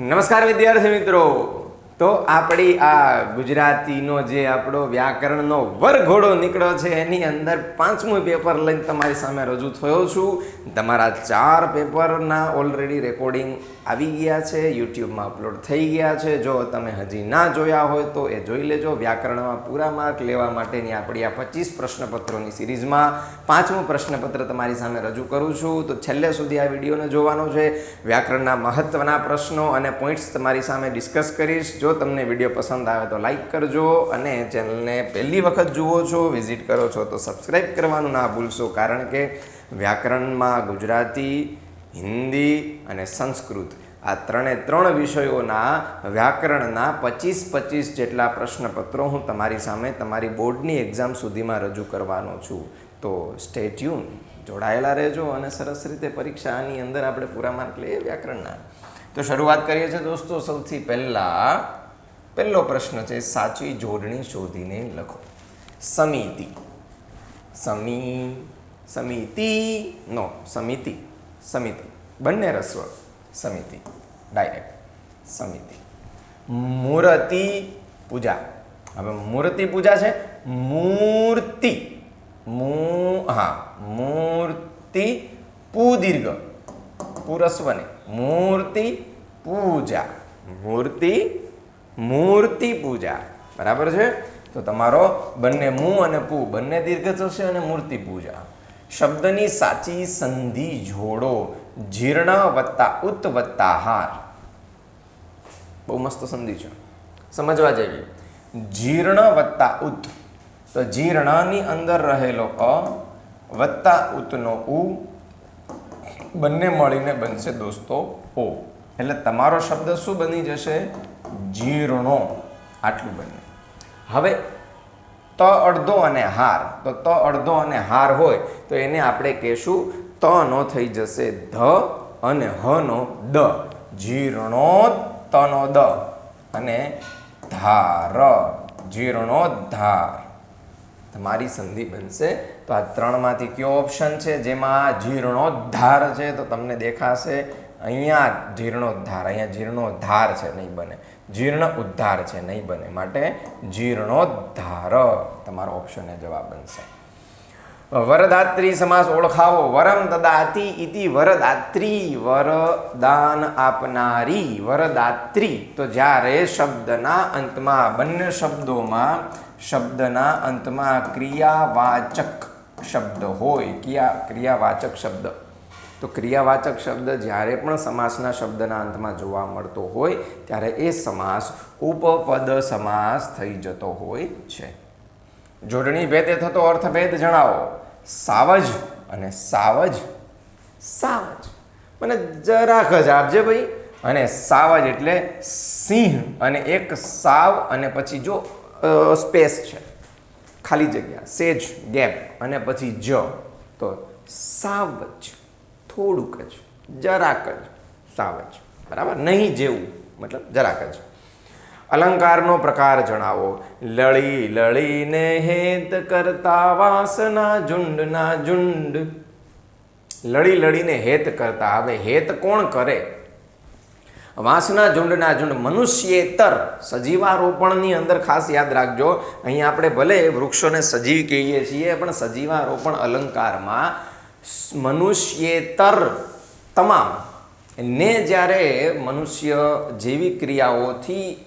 નમસ્કાર વિદ્યાર્થી મિત્રો. તો આપણી આ ગુજરાતીનો જે આપણો વ્યાકરણનો વરઘોડો નીકળ્યો છે, એની અંદર પાંચમું પેપર લઈને તમારી સામે રજૂ થયો છું. તમારા ચાર પેપરના ઓલરેડી રેકોર્ડિંગ આવી ગયા છે, યુટ્યુબમાં અપલોડ થઈ ગયા છે. જો તમે હજી ના જોયા હોય તો એ જોઈ લેજો. વ્યાકરણમાં પૂરા માર્ક લેવા માટેની આપણી આ પચીસ પ્રશ્નપત્રોની સિરીઝમાં પાંચમું પ્રશ્નપત્ર તમારી સામે રજૂ કરું છું. તો છેલ્લે સુધી આ વિડીયોને જોવાનો છે. વ્યાકરણના મહત્ત્વના પ્રશ્નો અને પોઈન્ટ્સ તમારી સામે ડિસ્કસ કરીશ. જો તમને વીડિયો પસંદ આવે તો લાઈક કરજો અને ચેનલને પહેલી વખત જુઓ છો, વિઝિટ કરો છો તો સબસ્ક્રાઈબ કરવાનું ના ભૂલશો. કારણ કે વ્યાકરણમાં ગુજરાતી હિન્દી અને સંસ્કૃત. આ ત્રણે ત્રણ વિષયોના વ્યાકરણના પચીસ પચીસ જેટલા પ્રશ્નપત્રો હું તમારી સામે તમારી બોર્ડની એક્ઝામ સુધીમાં રજૂ કરવાનો છું. તો સ્ટે ટ્યુન જોડાયેલા રહેજો અને સરસ રીતે પરીક્ષાની અંદર આપણે પૂરા માર્ક લઈએ વ્યાકરણના. તો શરૂઆત કરીએ છીએ દોસ્તો, સૌથી પહેલાં પહેલો પ્રશ્ન છે, સાચી જોડણી શોધીને લખો. સમિતિ. સમી, સમિતિ? નો, સમિતિ. સમિતિ. બંને રસ્વ સમિતિ. ડાયરેક્ટ સમિતિ. મૂર્તિ પૂજા. હવે મૂર્તિ પૂજા છે. મૂર્તિ. મૂ, હા, મૂર્તિ પુદીર્ઘ. પુરસ્વને. મૂર્તિ પૂજા. મૂર્તિ મૂર્તિ પૂજા. બરાબર છે? તો તમારો બંને મું અને પુ બંને દીર્ઘ થશે અને મૂર્તિ પૂજા. શબ્દની સાચી સંધિ જોડો જીર્ણ વત્તા ઉત વત્તા હાર. બહુ મસ્ત સંધિ છે. સમજવા જેવી. જીર્ણ વત્તા ઉત. તો જીર્ણની અંદર રહેલો અ વત્તા ઉતનો ઉ બંને મળીને બનશે દોસ્તો ઓ. એટલે તમારો શબ્દ શું બની જશે? જીર્ણો આટલું બને. હવે ત અડધો અને હાર. તો ત અડધો અને હાર હોય તો એને આપણે કહેશું ત નો થઈ જશે ધ અને હ નો દ. જીર્ણો તનો દ અને ધાર. જીર્ણોદ્ધાર. તમારી સંધિ બનશે. તો આ ત્રણમાંથી કયો ઓપ્શન છે? જેમાં જીર્ણોદ્ધાર છે તો તમને દેખાશે. અહીંયા જીર્ણોદ્ધાર. અહીંયા જીર્ણોદ્ધાર છે, નહીં બને. જીર્ણ ઉદ્ધાર છે, નહીં બને. માટે જીર્ણોદ્ધાર તમારો ઓપ્શન એ જવાબ બનશે. વરદાત્રી સમાસ ઓળખાવો. વરમ દદાતી ઇતિ વરદાત્રી વરદાન આપનારી. વરદાત્રી તો જ્યારે શબ્દના અંતમાં, બંને શબ્દોમાં, શબ્દના અંતમાં ક્રિયાવાચક શબ્દ હોય, ક્રિયા ક્રિયાવાચક શબ્દ. તો ક્રિયાવાચક શબ્દ જ્યારે પણ સમાસના શબ્દના અંતમાં જોવા મળતો હોય ત્યારે એ સમાસ ઉપપદ સમાસ થઈ જતો હોય છે. જોડણી ભેદે થતો અર્થભેદ જણાવો. સાવજ અને સાવજ. સાવજ. મને જરાક જ આપજે ભાઈ. અને સાવજ એટલે સિંહ અને એક સાવ અને પછી જો સ્પેસ છે. ખાલી જગ્યા. સેજ ગેપ અને પછી જ. તો સાવજ. થોડુંક જ, જરાક જ સાવજ બરાબર? નહીં જેવું, મતલબ જરાક જ. અલંકારનો પ્રકાર જણાવો. લળી, લળીને હેત કરતા વાસના ઝુંડના ઝુંડ. લળી, લળીને હેત કરતા. હવે હેત કોણ કરે? વાંસના ઝુંડના ઝુંડ. મનુષ્યેતર, સજીવારોપણની અંદર ખાસ યાદ રાખજો. અહીંયા આપણે ભલે વૃક્ષોને સજીવ કહીએ છીએ, પણ સજીવારોપણ અલંકારમાં મનુષ્યેતર તમામ. ને જ્યારે મનુષ્ય જેવી ક્રિયાઓથી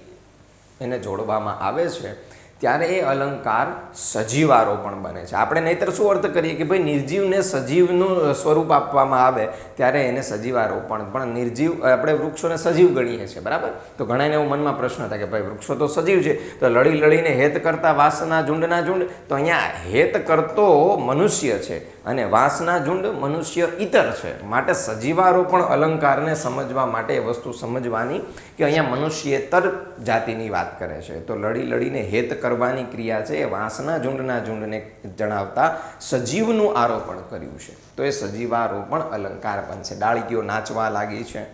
એને જોડવામાં આવે છે, ત્યારે એ અલંકાર સજીવારો પણ બને છે. આપણે નહીતર શું અર્થ કરીએ કે ભાઈ નિર્જીવને સજીવનું સ્વરૂપ આપવામાં આવે, ત્યારે એને સજીવારોપણ પણ નિર્જીવ, આપણે વૃક્ષોને સજીવ ગણીએ છીએ, બરાબર? તો ઘણાને એવું મનમાં પ્રશ્ન થાય કે ભાઈ વૃક્ષો તો સજીવ છે, તો લડી લડીને હેત કરતા વાસના ઝુંડના ઝુંડ, તો અહીંયા હેત કરતો મનુષ્ય છે. અને વાંસના ઝુંડ મનુષ્ય ઇતર છે. માટે સજીવારોપણ અલંકારને સમજવા માટે એ વસ્તુ સમજવાની કે અહીંયા મનુષ્યેતર જાતિની વાત કરે છે. તો લડી લડીને હેત કરવાની ક્રિયા છે. એ વાંસના ઝુંડના ઝુંડને જણાવતા સજીવનું આરોપણ કર્યું છે. તો એ સજીવારોપણ અલંકાર બનશે ડાળીઓ નાચવા લાગી છે.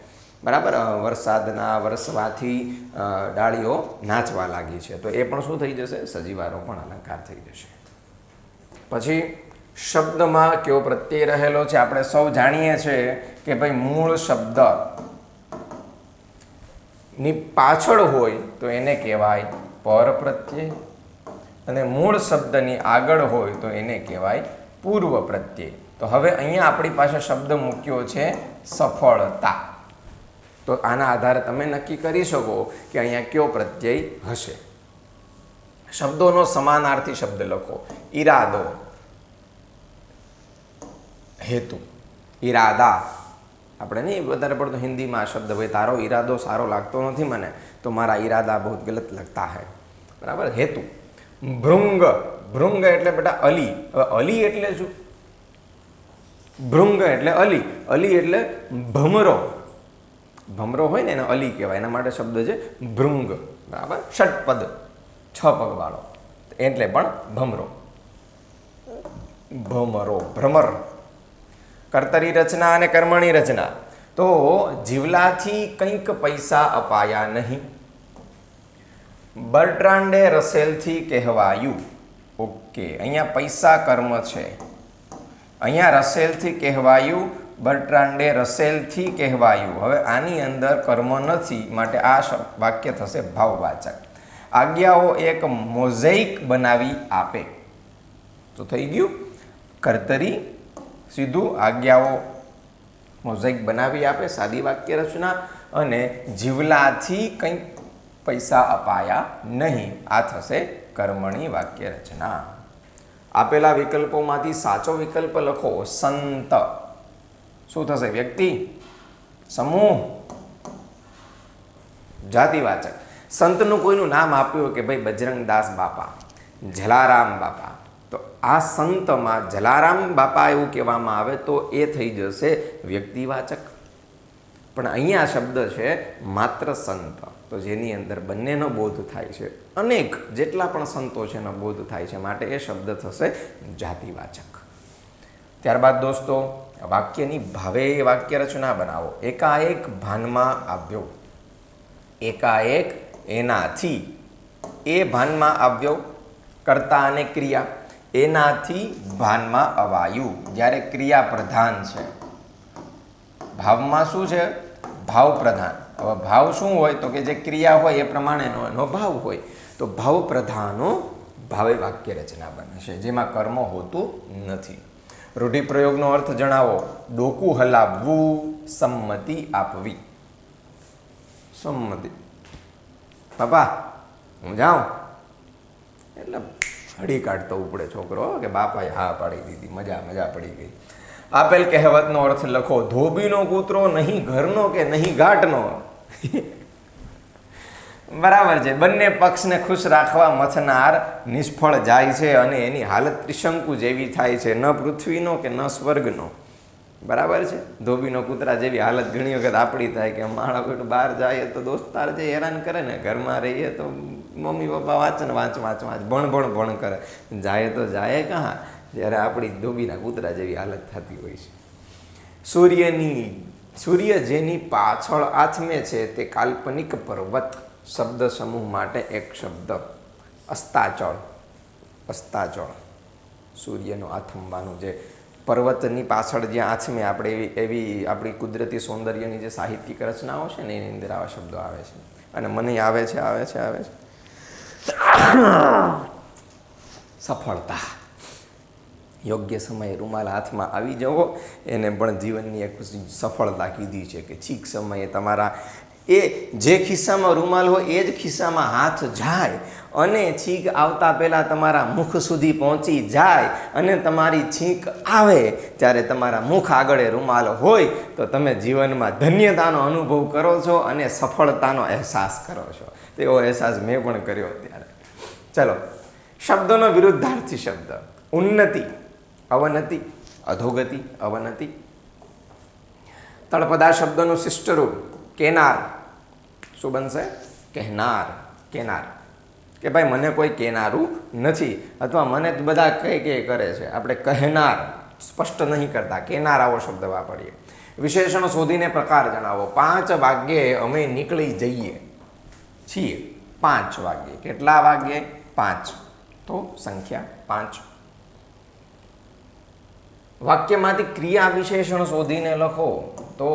બરાબર? વરસાદના વરસવાથી ડાળીઓ નાચવા લાગી છે. તો એ પણ શું થઈ જશે? સજીવારોપણ અલંકાર થઈ જશે. પછી શબ્દમાં કયો પ્રત્યય રહેલો છે, આપણે સૌ જાણીએ છીએ કે ભાઈ મૂળ શબ્દની પાછળ હોય તો એને કહેવાય પર પ્રત્યય અને મૂળ શબ્દની આગળ હોય તો એને કહેવાય પૂર્વ પ્રત્યય. તો હવે અહીંયા આપણી પાસે શબ્દ મૂક્યો છે સફળતા. તો આના આધારે તમે નક્કી કરી શકો કે અહીંયા કયો પ્રત્યય હશે. શબ્દોનો સમાનાર્થી શબ્દ લખો. ઈરાદો. હેતુ, ઈરાદા. આપણે નહીં, વધારે પડતો હિન્દીમાં આ શબ્દ ભાઈ તારો ઈરાદો સારો લાગતો નથી મને, તો મારા ઈરાદા બહુ ગલત લગતા હે બરાબર? હેતુ. ભૃંગ. ભૃંગ એટલે બેટા અલી. હવે અલી એટલે શું? ભૃંગ એટલે અલી. અલી એટલે ભમરો. ભમરો હોય ને એને અલી કહેવાય. એના માટે શબ્દ છે ભૃંગ. બરાબર? ષટપદ. છ પગવાળો. એટલે પણ ભમરો. ભમરો. ભ્રમર. કર્તરી રચના અને કર્મણી રચના. તો જીવલાથી કંઈક પૈસા અપાયા નહીં. બર્ટ્રાન્ડે રસેલથી કહેવાયું, ઓકે, અહીંયા પૈસા કર્મ છે. અહીંયા રસેલથી કહેવાયું, બર્ટ્રાન્ડે રસેલથી કહેવાયું. હવે આની અંદર કર્મ નથી, માટે આ વાક્ય થશે ભાવવાચક. આજ્ઞાઓ એક મોઝેઇક બનાવી આપે. તો થઈ ગયું? કર્તરી સીધું આજ્ઞાઓ મોઝાઇક બનાવી આપે, સાદી વાક્ય રચના અને જીવલાથી કંઈક પૈસા અપાયા નહીં. આ થશે કર્મણી વાક્ય રચના. આપેલા વિકલ્પોમાંથી સાચો વિકલ્પ લખો. સંત. શું થશે? વ્યક્તિ? સમૂહ? જાતિવાચક. સંતનું કોઈનું નામ આપ્યું કે ભાઈ બજરંગદાસ બાપા, જલારામ બાપા. આ સંતમાં જલારામ બાપા એવું કહેવામાં આવે તો એ થઈ જશે વ્યક્તિવાચક. પણ અહીંયા શબ્દ છે માત્ર સંત. તો જેની અંદર બંનેનો બોધ થાય છે. અનેક જેટલા પણ સંતો છે એનો બોધ થાય છે માટે એ શબ્દ થશે જાતિવાચક. ત્યારબાદ દોસ્તો, વાક્યની ભાવે વાક્ય રચના બનાવો. એકાએક ભાનમાં આવ્યો. એકાએક એનાથી એ ભાનમાં આવ્યો. કરતા અને ક્રિયા. એનાથી ભાનમાં અવાયું, જ્યારે ક્રિયા પ્રધાન છે. ભાવમાં શું છે? ભાવ પ્રધાન હવે ભાવ શું હોય? તો કે જે ક્રિયા હોય એ પ્રમાણેનો એનો ભાવ હોય. તો ભાવ પ્રધાનો ભાવે વાક્ય રચના બને છે, જેમાં કર્મ હોતું નથી. રૂઢિપ્રયોગનો અર્થ જણાવો. ડોકું હલાવવું, સંમતિ આપવી. સંમતિ. પપ્પા હું જાઉં? એટલે હળી કાઢતો ઉપડે છોકરો કે બાપાએ હા પાડી દીધી, મજા મજા પડી ગઈ. આપેલ કહેવતનો અર્થ લખો, ધોબીનો કૂતરો નહીં ઘરનો કે નહીં ઘાટનો બરાબર છે. બંને પક્ષને ખુશ રાખવા મથનાર નિષ્ફળ જાય છે અને એની હાલત ત્રિશંકુ જેવી થાય છે, ન પૃથ્વીનો કે ન સ્વર્ગનો. બરાબર છે? ધોબીનો કૂતરા જેવી હાલત ઘણી વખત આપણી થાય કે માણા બહાર જાય તો દોસ્તાર જે હેરાન કરે ને, ઘરમાં રહીએ તો મમ્મી પપ્પા વાંચ ને વાંચ વાંચ વાંચ ભણ ભણ ભણ કરે. જાય તો જાય કાં જ્યારે આપણી ધોબીના કૂતરા જેવી હાલત થતી હોય છે. સૂર્યની, સૂર્ય જેની પાછળ આથમે છે તે કાલ્પનિક પર્વત શબ્દ સમૂહ માટે એક શબ્દ. અસ્તાચળ. અસ્તાચળ. સૂર્યનું આથમવાનું જે પર્વતની પાછળ જ્યાં આથમે આપણે એવી એવી આપણી કુદરતી સૌંદર્યની જે સાહિત્યિક રચનાઓ છે ને એની અંદર આવા શબ્દો આવે છે. અને મને આવે છે આવે છે આવે છે. સફળતા. યોગ્ય સમયે રૂમાલ હાથમાં આવી જવો, એને પણ જીવનની એક સફળતા કીધી છે કે છીક સમયે તમારા એ જે ખિસ્સામાં રૂમાલ હોય, એ જ ખિસ્સામાં હાથ જાય અને છીંક આવતા પહેલાં તમારા મુખ સુધી પહોંચી જાય અને તમારી છીંક આવે ત્યારે તમારા મુખ આગળ રૂમાલ હોય, તો તમે જીવનમાં ધન્યતાનો અનુભવ કરો છો અને સફળતાનો અહેસાસ કરો છો. તેવો અહેસાસ મેં પણ કર્યો ત્યારે. ચલો શબ્દોનો વિરુદ્ધાર્થી શબ્દ ઉન્નતિ અવનતિ અધોગતિ અવનતિ તળપદા શબ્દનું શિષ્ટરૂપ કેનાર શું બનશે કહેનાર કેનાર કે ભાઈ મને કોઈ કહેનારું નથી અથવા મને તો બધા કઈ કે કરે છે આપણે કહેનાર સ્પષ્ટ નહીં કરતા કેનાર આવો શબ્દ વાપરીએ વિશેષણ શોધીને પ્રકાર જણાવો, પાંચ વાગ્યે અમે નીકળી જઈએ, છીએ, પાંચ વાગ્યે. કેટલા વાગ્યે? પાંચ. તો સંખ્યા પાંચ. વાક્યમાંથી ક્રિયા વિશેષણ શોધીને લખો. તો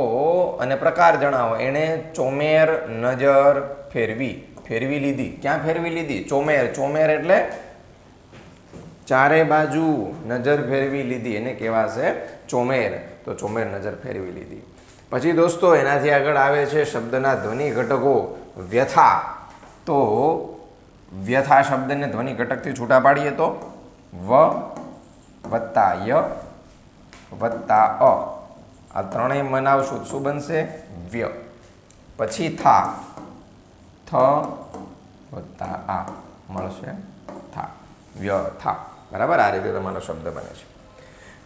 અને પ્રકાર જણાવો. એણે ચોમેર, નજર, ફેરવી. ફેરવી લીધી. ક્યાં ફેરવી લીધી? ચોમેર. ચોમેર એટલે ચારે બાજુ નજર ફેરવી લીધી. એને કહેવાશે ચોમેર. તો ચોમેર, નજર ફેરવી લીધી. પછી દોસ્તો, એનાથી આગળ આવે છે શબ્દના ધ્વનિ ઘટકો વ્યથા. તો વ્યથા શબ્દને ધ્વનિ ઘટકથી છૂટા પાડીએ તો? વ, વત્તા ય, વત્તા અ. આ ત્રણેય મનાવશું શું બનશે? વ્ય. પછી થા. થ, વત્તા આ. મળશે થા. વ્ય, થા. બરાબર? આ રીતે તમારો શબ્દ બને છે.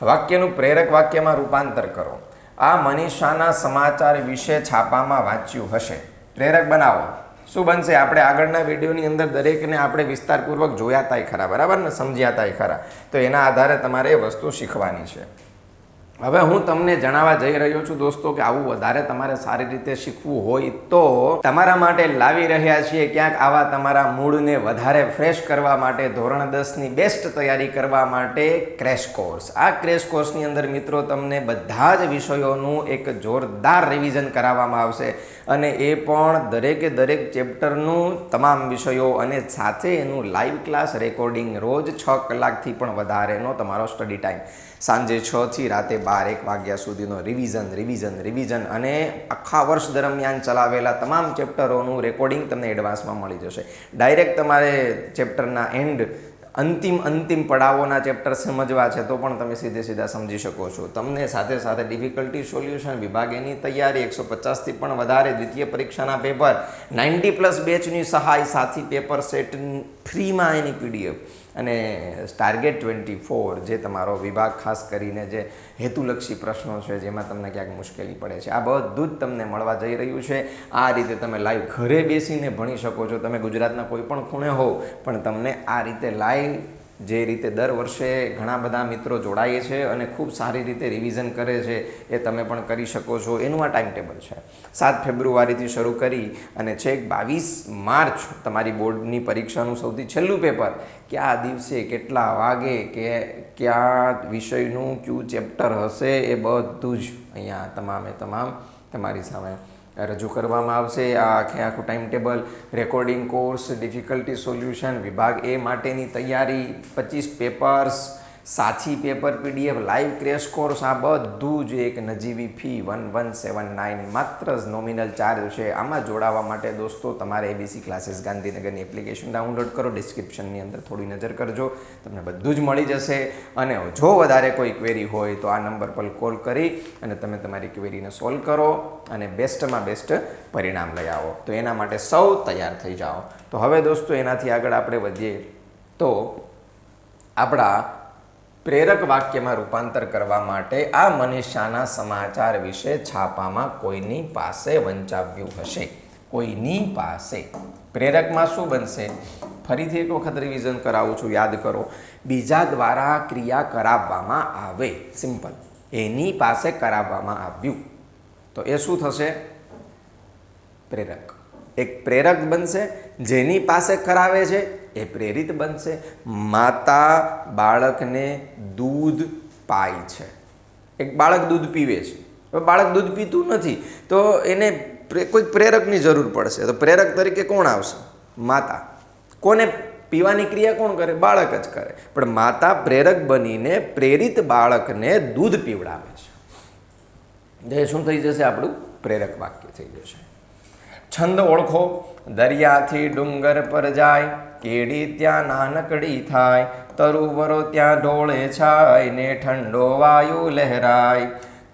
વાક્યનું પ્રેરક વાક્યમાં રૂપાંતર કરો. આ મનીષાના સમાચાર વિશે છાપામાં વાંચ્યું હશે. પ્રેરક બનાવો. શું બનશે? આપણે આગળના વિડીયોની અંદર દરેકને આપણે વિસ્તારપૂર્વક જોયા તાય ખરા, બરાબર ને? સમજ્યા તાય ખરા. તો એના આધારે તમારે એ વસ્તુ શીખવાની છે. હવે હું તમને જણાવવા જઈ રહ્યો છું દોસ્તો કે આવું વધારે તમારે સારી રીતે શીખવું હોય તો તમારા માટે લાવી રહ્યા છીએ ક્યાંક આવા તમારા મૂડને વધારે ફ્રેશ કરવા માટે ધોરણ દસની બેસ્ટ તૈયારી કરવા માટે ક્રેશ કોર્સ આ ક્રેશ કોર્સની અંદર મિત્રો તમને બધા જ વિષયોનું એક જોરદાર રિવિઝન કરાવવામાં આવશે અને એ પણ દરેકે દરેક ચેપ્ટરનું તમામ વિષયો અને સાથે એનું લાઈવ ક્લાસ રેકોર્ડિંગ રોજ છ કલાકથી પણ વધારેનો તમારો સ્ટડી ટાઈમ સાંજે છ થી રાતે બાર, એક વાગ્યા સુધીનો રિવિઝન રિવિઝન રિવિઝન અને આખા વર્ષ દરમિયાન ચલાવેલા તમામ ચેપ્ટરોનું રેકોર્ડિંગ તમને એડવાન્સમાં મળી જશે. ડાયરેક્ટ તમારે ચેપ્ટરના એન્ડ અંતિમ અંતિમ પડાવોના ચેપ્ટર સમજવા છે તો પણ તમે સીધે સીધા સમજી શકો છો. તમને સાથે સાથે ડિફિકલ્ટી સોલ્યુશન વિભાગેની તૈયારી એકસો પચાસથી પણ વધારે દ્વિતીય પરીક્ષાના પેપર નાઇન્ટી પ્લસ બેચની સહાય સાથી પેપર સેટ ફ્રીમાં એની પીડીએફ અને ટાર્ગેટ ટ્વેન્ટી ફોર જે તમારો વિભાગ ખાસ કરીને જે હેતુલક્ષી પ્રશ્નો છે, જેમાં તમને ક્યાંક મુશ્કેલી પડે છે, આ બધું જ તમને મળવા જઈ રહ્યું છે. આ રીતે તમે લાઈવ ઘરે બેસીને ભણી શકો છો. તમે ગુજરાતના કોઈ પણ ખૂણે હો પણ તમને આ રીતે લાઈવ જે રીતે દર વર્ષે ઘણા બધા મિત્રો જોડાય છે અને ખૂબ સારી રીતે રિવિઝન કરે છે, એ તમે પણ કરી શકો છો. એનું આ ટાઈમ ટેબલ છે. સાત ફેબ્રુઆરીથી શરૂ કરી અને છેક બાવીસ માર્ચ તમારી બોર્ડની પરીક્ષાનું સૌથી છેલ્લું પેપર કયા દિવસે કેટલા વાગે કે કયા વિષયનું ક્યુ ચેપ્ટર હશે એ બધું જ અહીંયા તમામે તમામ તમારી સામે રજૂ કરવામાં આવશે. આ આખે આખું time table recording course difficulty solution વિભાગ એ માટેની તૈયારી, પચીસ પેપર્સ સાથી paper PDF live crash course આ બધું જ એક નજીવી fee one one seven nine માત્ર જ નોમિનલ ચાર્જ છે. આમાં જોડાવા માટે દોસ્તો, તમારે એબીસી ક્લાસીસ ગાંધીનગરની એપ્લિકેશન ડાઉનલોડ કરો. ડિસ્ક્રિપ્શનની અંદર થોડી નજર કરજો. તમને બધું જ મળી જશે. અને જો વધારે કોઈ ક્વેરી હોય તો આ નંબર પર કોલ કરી અને તમે તમારી ક્વેરીને સોલ્વ કરો અને બેસ્ટમાં બેસ્ટ પરિણામ લઈ આવો. તો એના માટે સૌ તૈયાર થઈ જાઓ. તો હવે દોસ્તો, એનાથી આગળ આપણે વધીએ તો આપણા પ્રેરક વાક્યમાં રૂપાંતર કરવા માટે આ મનીષાના સમાચાર વિશે છાપામાં કોઈની પાસે વંચાવ્યું હશે? કોઈની પાસે? પ્રેરકમાં શું બનશે? ફરીથી એક વખત રિવિઝન કરાવું છું, યાદ કરો. બીજા દ્વારા ક્રિયા કરાવવામાં આવે. સિમ્પલ એની પાસે કરાવવામાં આવ્યું. તો એ શું થશે? પ્રેરક. એક પ્રેરક બનશે, જેની પાસે કરાવે છે એ પ્રેરિત બનશે. માતા બાળકને દૂધ પાય છે. એક બાળક દૂધ પીવે છે. હવે બાળક દૂધ પીતું નથી, તો એને કોઈક પ્રેરકની જરૂર પડશે. તો પ્રેરક તરીકે કોણ આવશે? માતા. કોને પીવાની ક્રિયા કોણ કરે? બાળક જ કરે. પણ માતા પ્રેરક બનીને પ્રેરિત બાળકને દૂધ પીવડાવે છે. જે શું થઈ જશે આપણું? પ્રેરક વાક્ય થઈ જશે. છંદ ઓળખો. દરિયાથી ડુંગર પર જાય. કેડી ત્યાં નાનકડી થાય, તરુવરો ત્યાં ઢોળે છાય, ને ઠંડો વાયુ લહેરાય.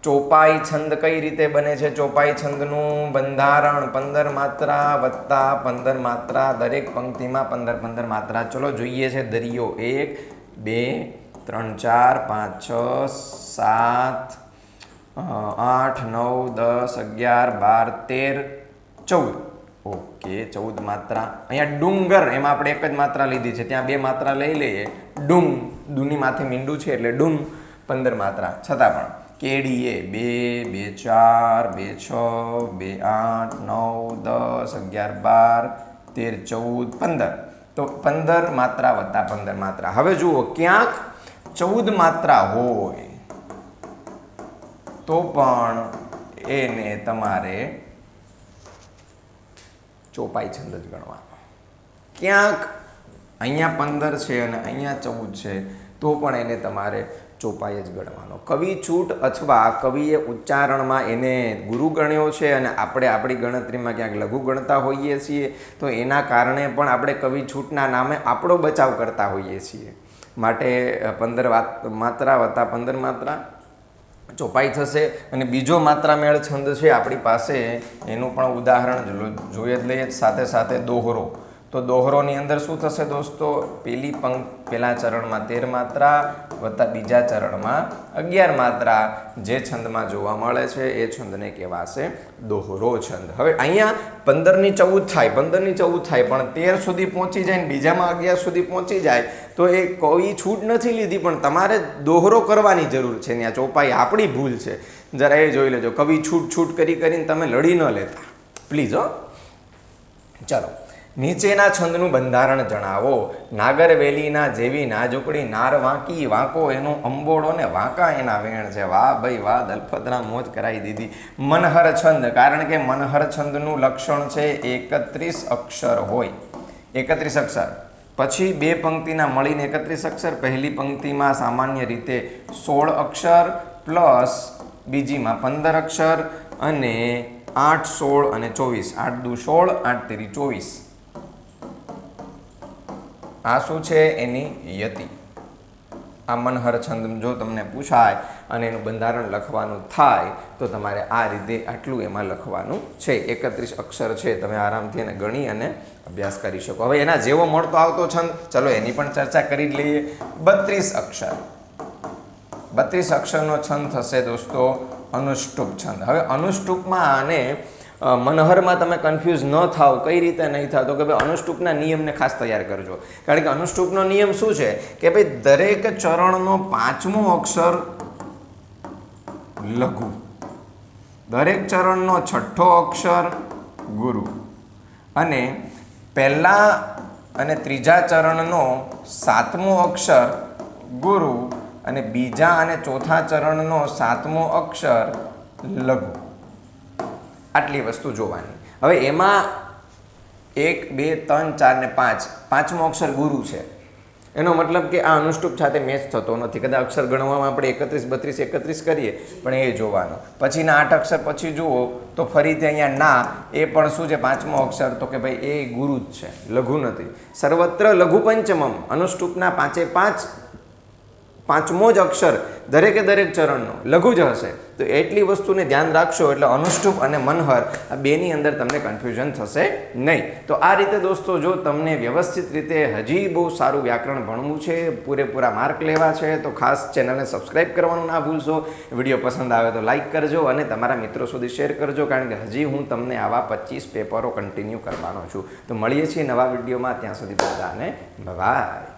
ચોપાઈ છંદ કઈ રીતે બને છે? ચોપાઈ છંદનું બંધારણ પંદર માત્રા વત્તા પંદર માત્રા, દરેક પંક્તિમાં પંદર પંદર માત્રા. ચલો જોઈએ છે દરિયો એક, બે, ત્રણ, ચાર, પાંચ, છ, સાત આઠ, નવ, દસ, અગિયાર, બાર, તેર, ચૌદ. ઓકે, ચૌદ માત્રા. અહીંયા ડુંગર, એમાં આપણે એક જ માત્રા લીધી છે. ત્યાં બે માત્રા લઈ લઈએ. ડુંગ, દુની માથે મીંડું છે એટલે ડુંગ, પંદર માત્રા. છતાં પણ, કેડીએ, બે બે, ચાર, બે, છ, બે, આઠ, નવ, દસ, અગિયાર, બાર, તેર, ચૌદ, પંદર. તો પંદર માત્રા વત્તા પંદર માત્રા. હવે જુઓ, ક્યાંક ચૌદ માત્રા હોય, તો પણ એને તમારે ચોપાઈ છંદ જ ગણવાનો ક્યાંક અહીંયા પંદર છે અને અહીંયા ચૌદ છે, તો પણ એને તમારે ચોપાઈ જ ગણવાનો. કવિ છૂટ અથવા કવિએ ઉચ્ચારણમાં એને ગુરુ ગણ્યો છે અને આપણે આપણી ગણતરીમાં ક્યાંક લઘુ ગણતા હોઈએ છીએ, તો એના કારણે પણ આપણે કવિ છૂટના નામે આપણો બચાવ કરતા હોઈએ છીએ. માટે પંદર વાત, માત્રા વત્તા પંદર માત્રા. ચોપાઈ થશે અને બીજો માત્રામેળ છંદ છે આપણી પાસે, એનું પણ ઉદાહરણ જોઈએ જ લઈએ. સાથે સાથે દોહરો. તો દોહરોની અંદર શું થશે દોસ્તો? પેલી પંક્ત પેલા ચરણમાં તેર માત્રા, વત્તા બીજા ચરણમાં અગિયાર માત્રા. જે છંદમાં જોવા મળે છે, એ છંદને કહેવાશે દોહરો છંદ. હવે અહીંયા પંદરની ચૌદ થાય, પંદરની ચૌદ થાય, પણ તેર સુધી પહોંચી જાય ને બીજામાં અગિયાર સુધી પહોંચી જાય, તો એ કોઈ છૂટ નથી લીધી, પણ તમારે દોહરો કરવાની જરૂર છે. ત્યાં ચોપાઈ આપણી ભૂલ છે. જરા એ જોઈ લેજો. કવિ છૂટ છૂટ કરી કરીને તમે લડી ન લેતા. પ્લીઝ હો. ચલો. નીચેના છંદનું બંધારણ જણાવો. નાગરવેલીના જેવી નાજુકડી નાર વાંકી વાંકો એનો અંબોડો ને વાંકા એના વેણ છે. વાહ ભાઈ વાહ દલપતરા મોજ કરાવી દીધી. મનહર છંદ, કારણ કે મનહર છંદનું લક્ષણ છે એકત્રીસ અક્ષર હોય. એકત્રીસ અક્ષર. પછી બે પંક્તિના મળીને એકત્રીસ અક્ષર. પહેલી પંક્તિમાં સામાન્ય રીતે સોળ અક્ષર પ્લસ બીજીમાં પંદર અક્ષર અને આઠ સોળ અને ચોવીસ. આઠ દુ સોળ, આઠ તેરી ચોવીસ. આ શું છે એની યતિ. આ મનહર છંદ જો તમને પૂછાય અને એનું બંધારણ લખવાનું થાય, તો તમારે આ રીતે આટલું એમાં લખવાનું છે. એકત્રીસ અક્ષર છે. તમે આરામથી એને ગણી અને અભ્યાસ કરી શકો. હવે એના જેવો મળતો આવતો છંદ, ચલો એની પણ ચર્ચા કરી લઈએ. બત્રીસ અક્ષર. બત્રીસ અક્ષરનો છંદ થશે દોસ્તો અનુષ્ટુપ છંદ. હવે અનુષ્ટુપમાં આને મનહરમાં તમે કન્ફ્યુઝ ન થાવ કઈ રીતે નહીં થાવ તો કે ભાઈ અનુષ્ટુપના નિયમને ખાસ તૈયાર કરજો. કારણ કે અનુષ્ટુપનો નિયમ શું છે? કે ભાઈ દરેક ચરણનો પાંચમો અક્ષર લઘુ. દરેક ચરણનો છઠ્ઠો અક્ષર ગુરુ. અને પહેલા અને ત્રીજા ચરણનો સાતમો અક્ષર ગુરુ અને બીજા અને ચોથા ચરણનો સાતમો અક્ષર લઘુ. આટલી વસ્તુ જોવાની. હવે એમાં એક, બે, ત્રણ, ચાર ને પાંચ, પાંચમો અક્ષર ગુરુ છે. એનો મતલબ કે આ અનુષ્ટુપ સાથે મેચ થતો નથી. કદાચ અક્ષર ગણવામાં આપણે એકત્રીસ, બત્રીસ, એકત્રીસ કરીએ, પણ એ જોવાનો. પછીના આઠ અક્ષર પછી જુઓ, તો ફરીથી અહીંયા ના, એ પણ શું છે? પાંચમો અક્ષર તો કે ભાઈ એ ગુરુ જ છે. લઘુ નથી. સર્વત્ર લઘુ પંચમમ અનુષ્ટુપના પાંચે પાંચ પાંચમો જ અક્ષર દરેકે દરેક ચરણનો. લઘુ જ હશે. તો એટલી વસ્તુને ધ્યાન રાખશો એટલે અનુષ્ટુપ અને મનહર આ બેની અંદર તમને કન્ફ્યુઝન થશે નહીં. તો આ રીતે દોસ્તો જો તમને વ્યવસ્થિત રીતે હજી બહુ સારું વ્યાકરણ ભણવું છે, પૂરેપૂરા માર્ક લેવા છે, તો ખાસ ચેનલને સબસ્ક્રાઇબ કરવાનું ના ભૂલશો. વીડિયો પસંદ આવે તો લાઇક કરજો અને તમારા મિત્રો સુધી શેર કરજો, કારણ કે હજી હું તમને આવા પચીસ પેપરો કન્ટિન્યુ કરવાનો છું. તો મળીએ છીએ નવા વિડીયોમાં. ત્યાં સુધી બધાને બાય